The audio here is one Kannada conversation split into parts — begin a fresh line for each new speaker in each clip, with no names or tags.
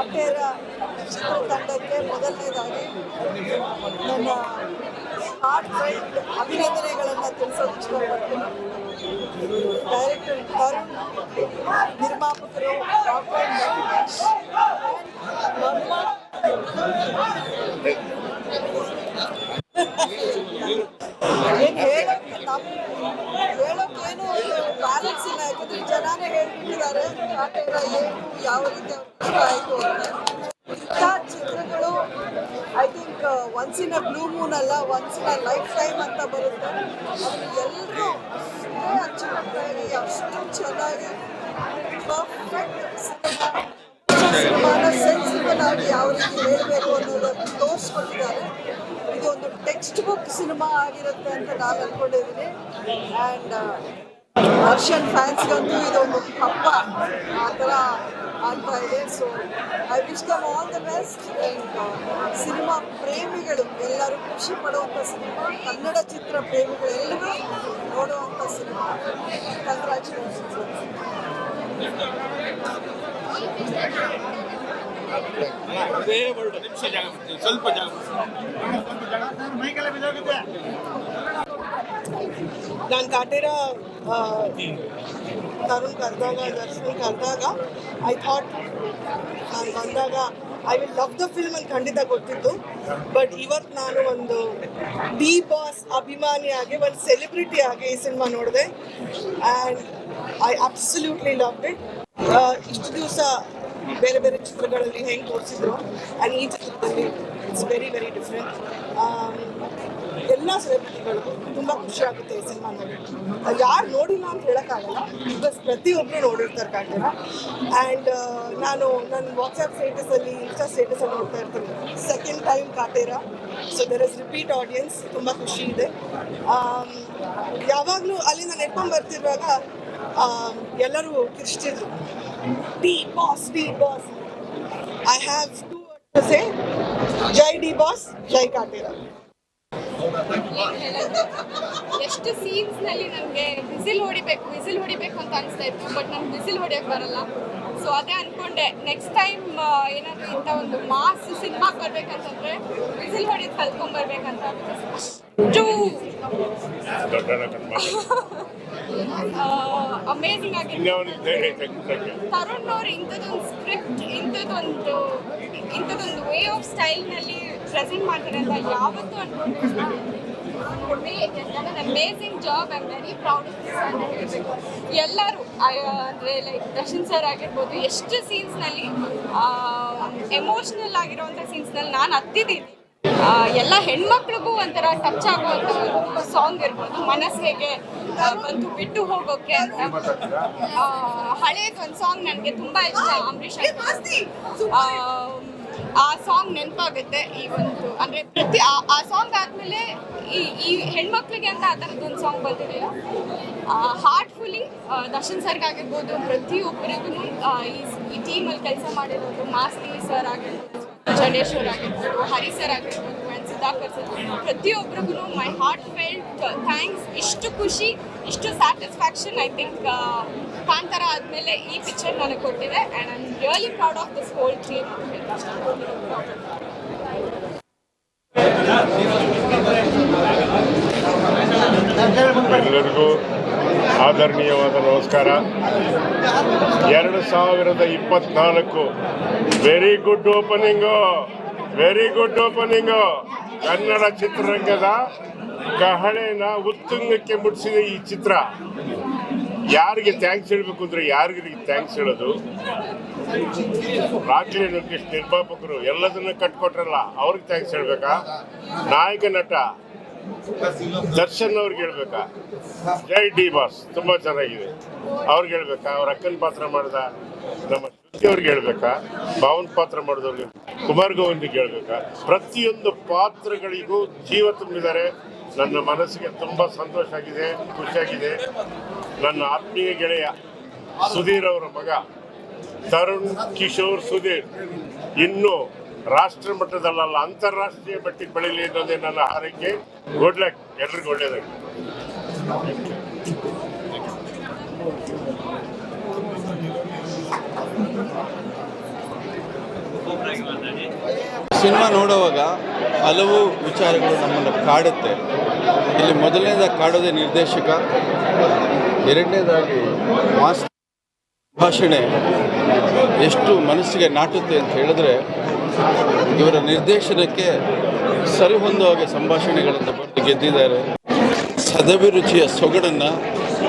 ಕಾಟೇರ ಚಿತ್ರತಂಡಕ್ಕೆ ಮೊದಲನೇದಾಗಿ ನನ್ನ ಹಾರ್ಟ್ ರೈಟ್ ಅಭಿನಂದನೆಗಳನ್ನು ತಿಳಿಸೋದು ಇಷ್ಟಪಡ್ತೀನಿ ಡೈರೆಕ್ಟರ್ ತರುಣ್ ನಿರ್ಮಾಪಕರು ಡಾಕ್ಟರ್ ಏನ್ ಹೇಳೋಕೆ ನಮ್ಮ ಹೇಳೋಕೇನು ಬ್ಯಾಲೆನ್ಸ್ ಇಲ್ಲ. ಯಾಕಂದ್ರೆ ಜನಾನೇ ಹೇಳ್ಬಿಟ್ಟಿದ್ದಾರೆ. ಕಾಟೇರ ಏನು ಯಾವ ರೀತಿ ಆಯಿತು ಅಂತ. ಇಂಥ ಚಿತ್ರಗಳು I think once in a blue moon ಅಲ್ಲ once in a life time ಅಂತ ಬರುತ್ತೆ. ಅದನ್ನು ಎಲ್ಲರೂ ಅಚ್ಚುಕಟ್ಟಾಗಿ, ಅಷ್ಟು ಚೆನ್ನಾಗಿ ಪರ್ಫೆಕ್ಟ್ ಸೆನ್ಸಿಬಲ್ ಆಗಿ ಯಾವ ರೀತಿ ಹೇಳಬೇಕು ಟೆಕ್ಸ್ಟ್ ಬುಕ್ ಸಿನಿಮಾ ಆಗಿರುತ್ತೆ ಅಂತ ನಾನು ಅನ್ಕೊಂಡಿದ್ದೀನಿ ಆ್ಯಂಡ್ ರಷ್ಯನ್ ಫ್ಯಾನ್ಸ್ಗಂತೂ ಇದೊಂದು ಹಬ್ಬ. ಆ ಥರ ಆಗ್ತಾ ಇದೆ. So I wish them all the best cinema ಪ್ರೇಮಿಗಳು, ಎಲ್ಲರೂ ಖುಷಿ ಪಡುವಂಥ ಸಿನಿಮಾ ಕನ್ನಡ ಚಿತ್ರ ಪ್ರೇಮಿಗಳು ಎಲ್ಲರೂ ನೋಡುವಂಥ ಸಿನಿಮಾ ಕಂಗ್ರ್ಯಾಚುಲೇಷನ್ಸ್
ಅದೇ ವರ್ಡ್ ನಿಮಿಷ ಜಾಗ ಸ್ವಲ್ಪ ಜಾಗ
ನಾನು ಕಾಟೇರ ಆ, ತರುಣ್ ಕರೆದಾಗ ದರ್ಶನ್ ಕರೆದಾಗ ಐ ಥಾಟ್ ನಾನು ಬಂದಾಗ I will love the film ಅಂತ ಖಂಡಿತ ಗೊತ್ತಿತ್ತು. ಬಟ್ ಇವತ್ತು ನಾನು ಒಂದು ಬಿ ಬಾಸ್ ಅಭಿಮಾನಿಯಾಗಿ ಒಂದು ಸೆಲೆಬ್ರಿಟಿ ಆಗಿ ಈ ಸಿನಿಮಾ ನೋಡಿದೆ. And I absolutely love it ಇಷ್ಟು ದಿವಸ ಬೇರೆ ಬೇರೆ ಚಿತ್ರಗಳಲ್ಲಿ ಹೆಂಗೆ ತೋರಿಸಿದ್ರು ಆ್ಯಂಡ್ ಈ ಚಿತ್ರದಲ್ಲಿ ಇಟ್ಸ್ ವೆರಿ ವೆರಿ ಡಿಫ್ರೆಂಟ್ ಎಲ್ಲ ಸೆಲೆಬ್ರಿಟಿಗಳು ತುಂಬ ಖುಷಿ ಆಗುತ್ತೆ ಈ ಸಿನಿಮಾ ನೋಡಿ. ಯಾರು ನೋಡಿಲ್ಲ ಅಂತ ಹೇಳೋಕ್ಕಾಗಲ್ಲ ಬಿಕಾಸ್ ಪ್ರತಿಯೊಬ್ಬರು ನೋಡಿರ್ತಾರೆ ಕಾಣ್ತೀರ? ಆ್ಯಂಡ್ ನಾನು ನನ್ನ ವಾಟ್ಸಪ್ ಸ್ಟೇಟಸಲ್ಲಿ ಇನ್ಸ್ಟಾ ಸ್ಟೇಟಸಲ್ಲಿ ನೋಡ್ತಾ ಇರ್ತೀನಿ. Second time Kaatera so there is repeat audience ತುಂಬ ಖುಷಿ ಇದೆ. ಯಾವಾಗಲೂ ಅಲ್ಲಿಂದ ನೆಟ್ಕೊಂಡು ಬರ್ತಿರುವಾಗ ಎಲ್ಲರೂ ಕಿರ್ಚ್ತಿದ್ರು. D boss D boss I have to say Jai D boss ಜೈ ಕಾಟೇರ?
ಎಷ್ಟು ಸೀನ್ಸ್ನಲ್ಲಿ ನನಗೆ ವಿಸಿಲ್ ಹೊಡಿಬೇಕು ವಿಸಿಲ್ ಹೊಡಿಬೇಕು ಅಂತ ಅನ್ಸ್ತಾ ಇತ್ತು ಬಟ್ ನಮ್ಗೆ ವಿಸಿಲ್ ಹೊಡಿಯಕ್ ಬರಲ್ಲ. ಸೊ ಅದೇ ಅನ್ಕೊಂಡೆ. ನೆಕ್ಸ್ಟ್ ಟೈಮ್ ಏನಾದ್ರು ಇಂಥ ಒಂದು ಮಾಸ್ ಸಿನಿಮಾ ಬರ್ಬೇಕಂತಂದ್ರೆ ವಿಸಿಲ್ ಹೊಡಿಯೋದು ಕಲ್ತ್ಕೊಂಡ್ ಬರ್ಬೇಕಂತ ಅಷ್ಟು ಅಮೇಝಿಂಗ್ ಆಗಿ ತರುಣ್ ಅವ್ರು ಇಂಥದ್ದೊಂದು ಸ್ಕ್ರಿಪ್ಟ್ ಇಂಥದ್ದೊಂದು ಇಂಥದ್ದೊಂದು ವೇ ಆಫ್ ಸ್ಟೈಲ್ನಲ್ಲಿ ಪ್ರೆಸೆಂಟ್ ಮಾಡ್ತಾರೆ ಅಂತ ಯಾವತ್ತೂ ಅನ್ಕೊಂಡಿಲ್ಲ amazing job I very proud ಎಲ್ಲರೂ ಅಂದರೆ ಲೈಕ್ ದರ್ಶನ್ ಸರ್ ಆಗಿರ್ಬೋದು ಎಷ್ಟು ಸೀನ್ಸ್ನಲ್ಲಿ ಎಮೋಷ್ನಲ್ ಆಗಿರುವಂಥ ಸೀನ್ಸ್ನಲ್ಲಿ ನಾನು ಹತ್ತಿದ್ದೀನಿ. ಎಲ್ಲ ಹೆಣ್ಮಕ್ಳಿಗೂ ಒಂಥರ ಟಚ್ ಆಗುವಂಥ ಒಂದು ಸಾಂಗ್ ಇರ್ಬೋದು. ಮನಸ್ಸು ಹೇಗೆ ಬಂದು ಬಿಟ್ಟು ಹೋಗೋಕೆ ಅಂತ. ಹಳೇದು ಒಂದು ಸಾಂಗ್ ನನಗೆ ತುಂಬಾ ಇಷ್ಟ ಅಂಬರೀಷ್. ಆ, ಸಾಂಗ್ ನೆನಪಾಗುತ್ತೆ ಈ ಒಂದು ಅಂದ್ರೆ ಪ್ರತಿ ಆ- ಸಾಂಗ್ ಆದ್ಮೇಲೆ ಈ ಈ ಹೆಣ್ಮಕ್ಳಿಗೆ ಅಂತ ಆ ಥರದ್ದು ಒಂದು ಸಾಂಗ್ ಬಂದಿದೆ ಹಾರ್ಟ್ಫುಲಿ ದರ್ಶನ್ ಸರ್ಗೆ ಆಗಿರ್ಬೋದು ಪ್ರತಿಯೊಬ್ಬರಿಗೂ ಈ ಟೀಮ್ ಟೀಮಲ್ಲಿ ಕೆಲಸ ಮಾಡಿರೋದು ಮಾಸ್ತಿ ಸರ್ ಆಗಿರ್ಬೋದು ಚಂಡೇಶ್ವರ್ ಆಗಿರ್ಬೋದು ಹರಿ ಸರ್ ಆಗಿರ್ಬೋದು ಆ್ಯಂಡ್ ಸುಧಾಕರ್ ಸರ್ ಪ್ರತಿಯೊಬ್ಬರಿಗೂ ಮೈ ಹಾರ್ಟ್ ಫೆಲ್ಟ್ ಥ್ಯಾಂಕ್ಸ್ ಇಷ್ಟು ಖುಷಿ ಇಷ್ಟು ಸ್ಯಾಟಿಸ್ಫ್ಯಾಕ್ಷನ್ ಐ ಥಿಂಕ್ ಕಾಂತಾರ ಆದಮೇಲೆ ಈ ಪಿಕ್ಚರ್ ನನಗೆ ಕೊಟ್ಟಿದೆ and I am really proud of this whole team
ಎಲ್ಲರಿಗೂ ಆದರಣೀಯವಾದ ನಮಸ್ಕಾರ. ಎರಡು ಸಾವಿರದ ಇಪ್ಪತ್ನಾಲ್ಕು. Very good opening very good opening Kannada ಚಿತ್ರರಂಗದ ಕಹಳೆನ ಉತ್ತುಂಗಕ್ಕೆ ಮುಟ್ಟಿಸಿದೆ ಈ ಚಿತ್ರ. ಯಾರಿಗೆ ಥ್ಯಾಂಕ್ಸ್ ಹೇಳಬೇಕು ಅಂದ್ರೆ ಯಾರಿಗೆ ಥ್ಯಾಂಕ್ಸ್ ಹೇಳೋದು? ರಾಜ್ಯ ಲೋಕೇಶ್ ನಿರ್ಮಾಪಕರು ಎಲ್ಲದನ್ನ ಕಟ್ಕೊಟ್ರಲ್ಲ, ಅವ್ರಿಗೆ ಥ್ಯಾಂಕ್ಸ್ ಹೇಳ್ಬೇಕಾ? ನಾಯಕ ನಟ ದರ್ಶನ್ ಅವ್ರಿಗೆ ಹೇಳ್ಬೇಕಾ? ಜೈ ಡಿ ಬಾಸ್, ತುಂಬಾ ಚೆನ್ನಾಗಿದೆ. ಅವ್ರಿಗೆ ಹೇಳ್ಬೇಕಾ? ಅವ್ರ ಅಕ್ಕನ ಪಾತ್ರ ಮಾಡಿದ ನಮ್ಮ ಶ್ರುತಿ ಅವ್ರಿಗೆ ಹೇಳ್ಬೇಕಾ? ಭಾವನ್ ಪಾತ್ರ ಮಾಡಿದವ್ರಿಗೆ ಕುಮಾರ್ ಗೋವಿಂದಿಗೆ ಹೇಳ್ಬೇಕಾ? ಪ್ರತಿಯೊಂದು ಪಾತ್ರಗಳಿಗೂ ಜೀವ ತುಂಬಿದ್ದಾರೆ. ನನ್ನ ಮನಸ್ಸಿಗೆ ತುಂಬಾ ಸಂತೋಷ ಆಗಿದೆ ಖುಷಿಯಾಗಿದೆ ನನ್ನ ಆತ್ಮೀಯ ಗೆಳೆಯ ಸುಧೀರ್ ಅವರ ಮಗ, ತರುಣ್ ಕಿಶೋರ್ ಸುಧೀರ್. ಇನ್ನು ರಾಷ್ಟ್ರ ಮಟ್ಟದಲ್ಲ ಅಂತಾರಾಷ್ಟ್ರೀಯ ಮಟ್ಟಿಗೆ ಬೆಳೀಲಿ ಅನ್ನೋದೇ ನನ್ನ ಹಾರೈಕೆ. ಗುಡ್ ಲಕ್, ಎಲ್ರಿಗೂ
ಸಿನಿಮಾ ನೋಡುವಾಗ ಹಲವು ವಿಚಾರಗಳು ನಮ್ಮನ್ನು ಕಾಡುತ್ತೆ. ಇಲ್ಲಿ ಮೊದಲನೇದಾಗಿ ಕಾಡೋದೇ ನಿರ್ದೇಶಕ. ಎರಡನೇದಾಗಿ ಮಾಸ್ ಭಾಷಣೆ ಎಷ್ಟು ಮನಸ್ಸಿಗೆ ನಾಟುತ್ತೆ ಅಂತ ಹೇಳಿದ್ರೆ ಇವರ ನಿರ್ದೇಶನಕ್ಕೆ ಸರಿಹೊಂದುವ ಹಾಗೆ ಸಂಭಾಷಣೆಗಳನ್ನು ಬರೆದು ಗೆದ್ದಿದ್ದಾರೆ. ಸದಭಿರುಚಿಯ ಸೊಗಡನ್ನು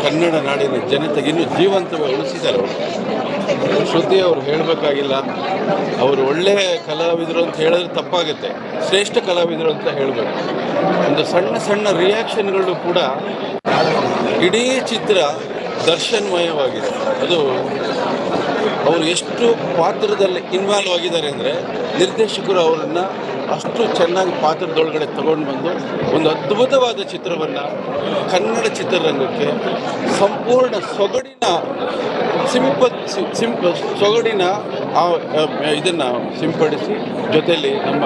ಕನ್ನಡ ನಾಡಿನ ಜನತೆಗೆ ಇನ್ನೂ ಜೀವಂತವಾಗಿ ಉಳಿಸಿದ್ದಾರೆ ಅವರು. ಶ್ರುತಿ ಅವರು ಹೇಳಬೇಕಾಗಿಲ್ಲ, ಅವರು ಒಳ್ಳೆಯ ಕಲಾವಿದರು ಅಂತ ಹೇಳಿದ್ರೆ ತಪ್ಪಾಗುತ್ತೆ. ಶ್ರೇಷ್ಠ ಕಲಾವಿದರು ಅಂತ ಹೇಳಬೇಕು. ಒಂದು ಸಣ್ಣ ಸಣ್ಣ ರಿಯಾಕ್ಷನ್ಗಳು ಕೂಡ ಇಡೀ ಚಿತ್ರ ದರ್ಶನ್ಮಯವಾಗಿದೆ. ಅದು ಅವರು ಎಷ್ಟು ಪಾತ್ರದಲ್ಲಿ ಇನ್ವಾಲ್ವ್ ಆಗಿದ್ದಾರೆ ಅಂದರೆ ನಿರ್ದೇಶಕರು ಅವರನ್ನು ಅಷ್ಟು ಚೆನ್ನಾಗಿ ಪಾತ್ರದೊಳಗಡೆ ತಗೊಂಡು ಬಂದು ಒಂದು ಅದ್ಭುತವಾದ ಚಿತ್ರವನ್ನು ಕನ್ನಡ ಚಿತ್ರರಂಗಕ್ಕೆ ಸಂಪೂರ್ಣ ಸೊಗಡಿನ ಸಿಂಪ ಸಿಂಪ ಸೊಗಡಿನ ಆ ಇದನ್ನು ಸಿಂಪಡಿಸಿ ಜೊತೆಯಲ್ಲಿ ನಮ್ಮ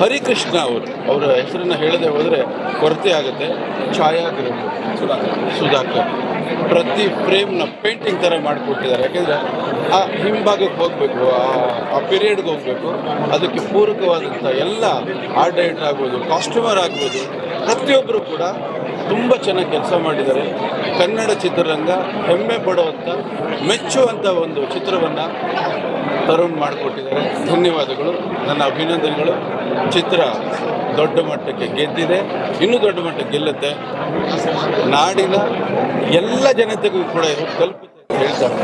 ಹರಿಕೃಷ್ಣ ಅವರು, ಅವರ ಹೆಸರನ್ನು ಹೇಳದೆ ಹೋದರೆ ಕೊರತೆ ಆಗುತ್ತೆ ಛಾಯಾಗ್ರಹ ಸುಧಾಕರ್ ಪ್ರತಿ ಫ್ರೇಮ್ನ ಪೇಂಟಿಂಗ್ ಥರ ಮಾಡಿಕೊಟ್ಟಿದ್ದಾರೆ. ಯಾಕೆಂದರೆ ಆ ಹಿಂಭಾಗಕ್ಕೆ ಹೋಗಬೇಕು, ಆ ಪೀರಿಯಡ್ಗೆ ಹೋಗಬೇಕು, ಅದಕ್ಕೆ ಪೂರಕವಾದಂಥ ಎಲ್ಲ ಆರ್ಟ್ ಆಗ್ಬೋದು, ಕಾಸ್ಟ್ಯೂಮರ್ ಆಗ್ಬೋದು, ಪ್ರತಿಯೊಬ್ಬರು ಕೂಡ ತುಂಬ ಚೆನ್ನಾಗಿ ಕೆಲಸ ಮಾಡಿದ್ದಾರೆ. ಕನ್ನಡ ಚಿತ್ರರಂಗ ಹೆಮ್ಮೆ ಪಡುವಂಥ ಮೆಚ್ಚುವಂಥ ಒಂದು ಚಿತ್ರವನ್ನು ತರುಣ್ ಮಾಡಿಕೊಟ್ಟಿದ್ದಾರೆ ಧನ್ಯವಾದಗಳು ನನ್ನ ಅಭಿನಂದನೆಗಳು ಚಿತ್ರ ದೊಡ್ಡ ಮಟ್ಟಕ್ಕೆ ಗೆದ್ದಿದೆ ಇನ್ನೂ ದೊಡ್ಡ ಮಟ್ಟಕ್ಕೆ ಗೆಲ್ಲುತ್ತೆ ನಾಡಿನ ಎಲ್ಲ ಜನತೆಗೂ ಕೂಡ ಇದು ಅಂತ ಹೇಳ್ತಾರೆ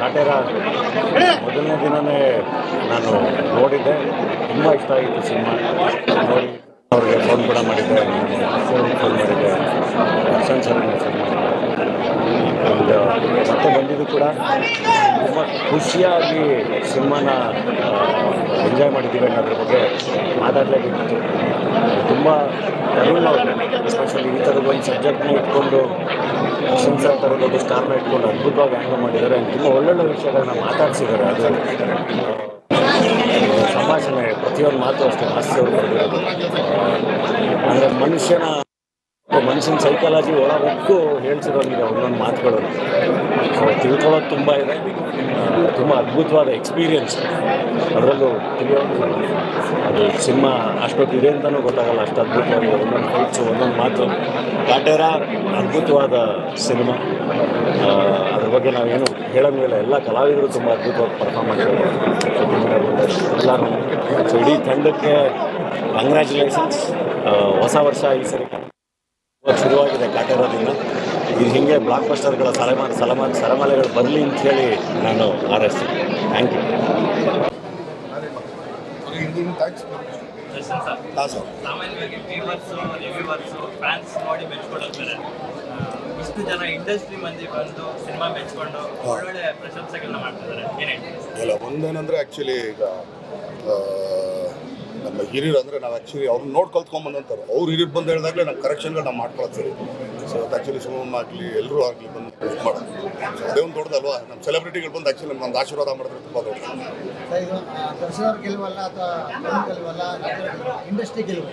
ನಾಟ್ಯರ ಮೊದಲನೇ ದಿನವೇ ನಾನು ನೋಡಿದ್ದೆ. ತುಂಬ ಇಷ್ಟ ಆಗಿತ್ತು ಸಿನಿಮಾ. ನೋಡಿ ಅವ್ರಿಗೆ ಫೋನ್ ಕೂಡ ಮಾಡಿದ್ದೆ. ಫೋನ್ ಫೋನ್ ಮಾಡಿದ್ದೆ. ದರ್ಶನ್ ಸರ್ ಫೋನ್ ಮಾಡಿದ್ದೆ ಮತ್ತೆ ಬಂದಿದ್ದು ಕೂಡ ತುಂಬ ಖುಷಿಯಾಗಿ ಸಿನಿಮಾನ ಎಂಜಾಯ್ ಮಾಡಿದ್ದೀವಿ ಅನ್ನೋದ್ರ ಬಗ್ಗೆ ಮಾತಾಡಲೇಬೇಕಿತ್ತು. ತುಂಬ ತರುಣ ಅವರು ಎಸ್ಪೆಷಲಿ ಈ ಥರದ ಒಂದು ಸಬ್ಜೆಕ್ಟ್ನ ಇಟ್ಕೊಂಡು ದರ್ಶನ್ ಸರ್ ಒಂದು ಸ್ಟಾರ್ನ ಇಟ್ಕೊಂಡು ಅದ್ಭುತವಾಗಿ ಹ್ಯಾಂಡಲ್ ಮಾಡಿದ್ದಾರೆ. ತುಂಬ ಒಳ್ಳೊಳ್ಳೆ ವಿಷಯಗಳನ್ನ ಮಾತಾಡ್ಸಿದ್ದಾರೆ. ಅದು ಸಂಭಾಷಣೆ, ಪ್ರತಿಯೊಂದು ಮಾತು ಅಷ್ಟೇ ಹಾಸ್ಯ ಅವರು ಬರೆದಿರೋದು. ಅಂದರೆ ಮನುಷ್ಯನ ಮನುಷ್ಯನ ಸೈಕಾಲಜಿ ಒಳಗೊಕ್ಕು ಹೇಳ್ಸಿರೋದಿದೆ ಒಂದೊಂದು ಮಾತುಗಳು ತಿಳ್ಕೊಳ್ಳೋದು ತುಂಬ ಇದೆ. ತುಂಬ ಅದ್ಭುತವಾದ ಎಕ್ಸ್ಪೀರಿಯನ್ಸ್ ಅದರಲ್ಲೂ ತಿಳಿಯೋದು ಅದು ಸಿನಿಮಾ ಅಷ್ಟೊತ್ತಿದೆ ಅಂತಲೂ ಗೊತ್ತಾಗಲ್ಲ. ಅಷ್ಟು ಅದ್ಭುತವಾಗಿದೆ. ಒಂದೊಂದು ಫೈಟ್ಸು ಒಂದೊಂದು ಮಾತು. ಕಾಟೇರ ಅದ್ಭುತವಾದ ಸಿನಿಮಾ. ಅದ್ರ ಬಗ್ಗೆ ನಾವೇನು ಹೇಳಂಗಿಲ್ಲ ಎಲ್ಲ ಕಲಾವಿದರು ತುಂಬ ಅದ್ಭುತವಾಗಿ ಪರ್ಫಾರ್ಮ್ ಮಾಡಿದ್ದಾರೆ ಎಲ್ಲರೂ ಸೊ ಇಡೀ ತಂಡಕ್ಕೆ ಕಂಗ್ರ್ಯಾಚುಲೇಷನ್ಸ್ ಹೊಸ ವರ್ಷ ಈ ಸರಿ ಶುರುವಾಗಿದೆ ಕಾಟೇರದಿಂದ. ಇದು ಹೀಗೆ ಬ್ಲಾಕ್ ಬಸ್ಟರ್ಗಳ ಸಲಮಾನ್ ಸಲಮಾನ್ ಸರಮಾಲೆಗಳು ಬರಲಿ ಅಂತ ಹೇಳಿ ನಾನು ಹಾರೈಸ್ತೀನಿ. ಥ್ಯಾಂಕ್ ಯು
ದರ್ಶನ್ ಸರ್ ಸಾಮಾನ್ಯವಾಗಿ ವ್ಯೂವರ್ಸು ರಿವ್ಯೂವರ್ಸು ಫ್ಯಾನ್ಸ್ ನೋಡಿ ಮೆಚ್ಕೊಡೋಗ್ತಾರೆ ಇಷ್ಟು ಜನ ಇಂಡಸ್ಟ್ರಿ ಮಂದಿ ಬಂದು ಸಿನಿಮಾ ಮೆಚ್ಕೊಂಡು ಒಳ್ಳೊಳ್ಳೆ ಪ್ರಶಂಸೆಗಳನ್ನ ಮಾಡ್ತಿದ್ದಾರೆ. ಏನು ಹೇಳ್ತೀವಿ
ಇಲ್ಲ ಒಂದೇನಂದ್ರೆ ಆ್ಯಕ್ಚುಲಿ ಈಗ ನಮ್ಮ ಹಿರಿಯರು ಅಂದ್ರೆ ನಾವು ಆ್ಯಕ್ಚುಲಿ ಅವ್ರನ್ನ ನೋಡಿ ಕಲ್ತ್ಕೊಂಬಂದಂತಾರೆ ಅವ್ರು ಹಿರಿಯರು ಬಂದು ಹೇಳಿದಾಗಲೇ ನಮ್ಮ ಕರೆಕ್ಷನ್ಗಳು ನಾವು ಮಾಡ್ಕೊಳ್ತೀವಿ ಸೊ ಆ್ಯಕ್ಚುಲಿ ಶಿವಮ್ಮ ಆಗಲಿ ಎಲ್ಲರೂ ಆಗಲಿ ಬಂದು ಗಿಫ್ಟ್ ಮಾಡೋದು. ಸೊ ಅದೇ ಒಂದು ದೊಡ್ಡದಲ್ವಾ? ನಮ್ಮ ಸೆಲೆಬ್ರಿಟಿಗಳು ಬಂದು ಆ್ಯಕ್ಚುಲಿ ನಮ್ಮ ಆಶೀರ್ವಾದ ಮಾಡಿದ್ರೆ ತುಂಬ
ದೊಡ್ಡ ಗೆಲುವಲ್ಲ ಅಥವಾ ಗೆಲುವಲ್ಲ ಇಂಡಸ್ಟ್ರಿ ಗೆಲುವು?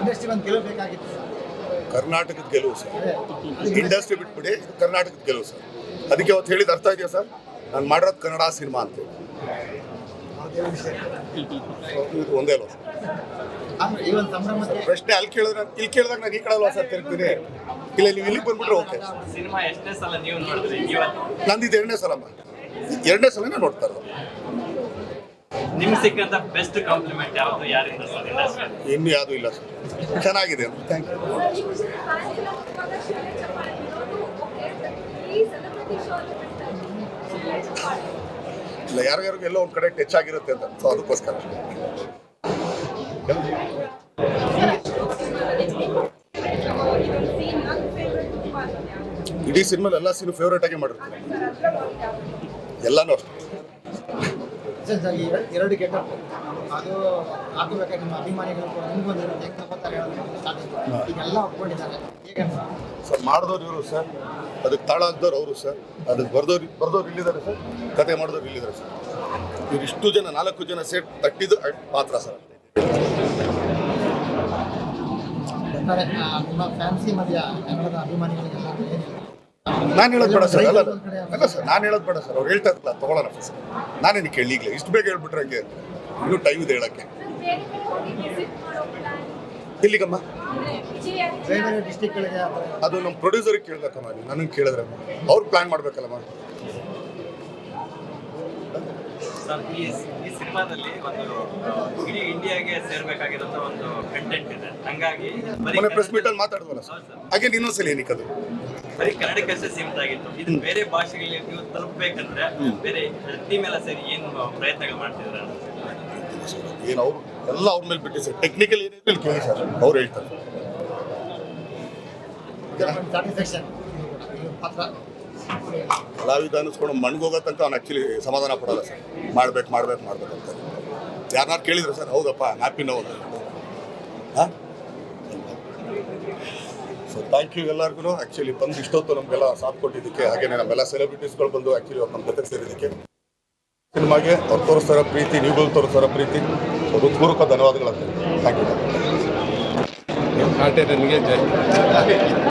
ಇಂಡಸ್ಟ್ರಿ ಒಂದು ಗೆಲುವು ಬೇಕಾಗಿತ್ತು.
ಕರ್ನಾಟಕದ ಗೆಲುವು ಸರ್. ಇಂಡಸ್ಟ್ರಿ ಬಿಟ್ಬಿಡಿ ಕರ್ನಾಟಕದ ಗೆಲುವು ಸರ್. ಅದಕ್ಕೆ ಅವತ್ತು ಹೇಳಿದ ಅರ್ಥ ಇದೆಯಾ ಸರ್? ನಾನು ಮಾಡಿರೋದು ಕನ್ನಡ ಸಿನಿಮಾ ಅಂತ
ಅದೇ
ಒಂದೇ ಅಲ್ವಾ ಸರ್?
ಅಂದ್ರೆ ಈ ಒಂದು ಸಂಭ್ರಮಕ್ಕೆ
ಪ್ರಶ್ನೆ ಅಲ್ಲಿ ಕೇಳಿದ್ರೆ ಇಲ್ಲಿ ಕೇಳಿದಾಗ ನಾನು ಈ ಕಡೆ ಅಲ್ವಾ ಸರ್ ತಿರುಗ್ತೀನಿ? ಇಲ್ಲ ನೀವು ಇಲ್ಲಿಗೆ ಬಂದ್ಬಿಟ್ರೆ ಓಕೆ.
ಸಿನಿಮಾ ಎಷ್ಟನೇ ಸಲ ನೀವು ನೋಡಿದ್ರಿ? ಇವತ್ತು.
ನಂದು ಇದು ಎರಡನೇ ಸಲ ಎರಡನೇ ಸಲನೇ ನೋಡ್ತಾ ಇರೋದು.
ನಿಮ್ಗೆ ಸಿಕ್ಕಂತ ಬೆಸ್ಟ್ ಕಾಂಪ್ಲಿಮೆಂಟ್ ಯಾವುದು? ಯಾರಿಂದ ಸರ್
ಇನ್ನು ಯಾವುದೂ ಇಲ್ಲ ಸರ್ ಚೆನ್ನಾಗಿದೆ ಥ್ಯಾಂಕ್ ಯು ಇಲ್ಲ ಯಾರಿಗಾರಿಗೂ ಎಲ್ಲೋ ಒಂದು ಕಡೆ ಟಚ್ ಆಗಿರುತ್ತೆ ಅಂತ. ಸೊ ಅದಕ್ಕೋಸ್ಕರ. ಇಡೀ ಸಿನಿಮಾ ಎಲ್ಲ ಸೀನು ಫೇವ್ರೇಟ್ ಆಗಿ ಮಾಡಿರ್ತೀನಿ ಎಲ್ಲಾನು ಅಷ್ಟೇ.
ಸರ್, ಸರ್, ಎರಡು- ಗೆಟಪ್ ಅದು ಹಾಕಬೇಕಾದ್ರೆ ನಿಮ್ಮ ಅಭಿಮಾನಿಗಳು ಕೂಡ ನಿಮ್ಗೊಂದು ಇರುತ್ತೆ ಹೆಂಗ್ ತಗೋತಾರೆ ಅನ್ನೋದು starting. ಈಗೆಲ್ಲ ಒಪ್ಕೊಂಡಿದ್ದಾರೆ.
ಸರ್ ಮಾಡಿದವ್ರು ಇವರು ಸರ್. ಅದಕ್ಕೆ ತಾಳ ಹಾಕ್ದವ್ರು ಅವರು ಸರ್. ಅದಕ್ಕೆ ಬರ್ದವ್ರು ಬರ್ದವ್ರು ಇಲ್ಲಿದ್ದಾರೆ ಸರ್. ಕತೆ ಮಾಡಿದವ್ರು ಇಲ್ಲಿದ್ದಾರೆ ಸರ್. ಇವ್ರು ಇಷ್ಟು ಜನ ನಾಲ್ಕು ಜನ ಸೇಟ್ ತಟ್ಟಿದ್ದು ಪಾತ್ರ ಸರ್ ನಾನು ಹೇಳೋದು ಬೇಡ ಸರ್ ಅಲ್ಲ ಅಲ್ಲ ಸರ್ ನಾನು ಹೇಳೋದು ಬೇಡ ಸರ್ ಅವ್ರು ಹೇಳ್ತಾ ಇರಲ್ಲ ತಗೊಳ್ಳೋಣ ಫಸ್ಟ್ ನಾನೇನು ಕೇಳಿ ಈಗಲೇ ಇಷ್ಟು ಬೇಗ ಹೇಳ್ಬಿಟ್ರೆ ಹಂಗೆ ಇನ್ನೂ ಟೈಮ್ ಇದೆ ಹೇಳಕ್ಕೆ. ಎಲ್ಲಿಗಮ್ಮ? ಅದು ನಮ್ಮ ಪ್ರೊಡ್ಯೂಸರ್ಗೆ ಕೇಳ್ಬೇಕಮ್ಮ ನೀವು ನನಗೆ ಕೇಳಿದ್ರೆ. ಅವ್ರು ಪ್ಲಾನ್ ಮಾಡ್ಬೇಕಲ್ಲಮ್ಮ.
ಸರ್ ಈ ಈ ಸಿನಿಮಾದಲ್ಲಿ ಒಂದು ಇಡೀ ಇಂಡಿಯಾಗೆ ಸೇರ್ಬೇಕಾಗಿರೋಂಥ ಒಂದು ಕಂಟೆಂಟ್ ಇದೆ. ಹಂಗಾಗಿ ಬರೀ
ಮೊನ್ನೆ ಪ್ರೆಸ್
ಮೀಟ್
ಅಲ್ಲಿ ಮಾತಾಡಿದ್ವಲ್ಲ. ಹಾಗೆ ಇನ್ನೊಂದ್ಸಲ ಏನಕ್ಕೆ ಅದು?
ಬರೀ ಕನ್ನಡಕ್ಕಷ್ಟೇ ಸೀಮಿತ ಆಗಿತ್ತು. ಇದು ಬೇರೆ ಭಾಷೆಗಳಿಗೆ ನೀವು ತಲುಪಬೇಕಂದ್ರೆ ಬೇರೆ ಟೀಮ್ ಎಲ್ಲ ಸೇರಿ ಏನು ಪ್ರಯತ್ನಗಳು ಮಾಡ್ತಿದ್ರೆ
ಏನು ಅವ್ರು ಎಲ್ಲ ಅವ್ರ ಮೇಲೆ ಬಿಟ್ಟು ಸರ್ ಟೆಕ್ನಿಕಲ್ ಇಲ್ಲಿ ಕೇಳಿ ಸರ್ ಅವ್ರು ಹೇಳ್ತಾರೆ.
ಸ್ಯಾಟಿಸ್ಫ್ಯಾಕ್ಷನ್ ಪಾತ್ರ
ಕಲಾವಿದ ಅನ್ನಿಸ್ಕೊಂಡು ಮಣ್ಗೋಗೋ ತನಕ ಅವ್ನು ಆ್ಯಕ್ಚುಲಿ ಸಮಾಧಾನ ಪಡೋಲ್ಲ ಸರ್. ಮಾಡ್ಬೇಕು ಮಾಡ್ಬೇಕು ಮಾಡ್ಬೇಕು ಅಂತ. ಯಾರನ್ನಾರು ಕೇಳಿದ್ರು ಸರ್, ಹೌದಪ್ಪ ಹ್ಯಾಪಿ ನೋವು ಹಾಂ? ಸೊ ಥ್ಯಾಂಕ್ ಯು ಎಲ್ಲರಿಗೂ ಆ್ಯಕ್ಚುಲಿ ಬಂದು ಇಷ್ಟೊತ್ತು ನಮಗೆಲ್ಲ ಸಾಥ್ ಕೊಟ್ಟಿದ್ದಕ್ಕೆ ಹಾಗೆಯೇ ನಮ್ಮೆಲ್ಲ ಸೆಲೆಬ್ರಿಟೀಸ್ಗಳು ಬಂದು ಆ್ಯಕ್ಚುಲಿ ಅವ್ರು ನಮ್ಮ ಜೊತೆ ಸೇರಿದ್ದಕ್ಕೆ. ಸಿನಿಮಾಗೆ ಅವ್ರು ತೋರಿಸ್ತಾರ ಪ್ರೀತಿ, ನೀವುಗಳು ತೋರಿಸ್ತಾರ ಪ್ರೀತಿ ಹೃತ್ಪೂರ್ವಕ ಧನ್ಯವಾದಗಳು ಥ್ಯಾಂಕ್ ಯು
ಕಾಟೇರನಿಗೆ ಜೈ.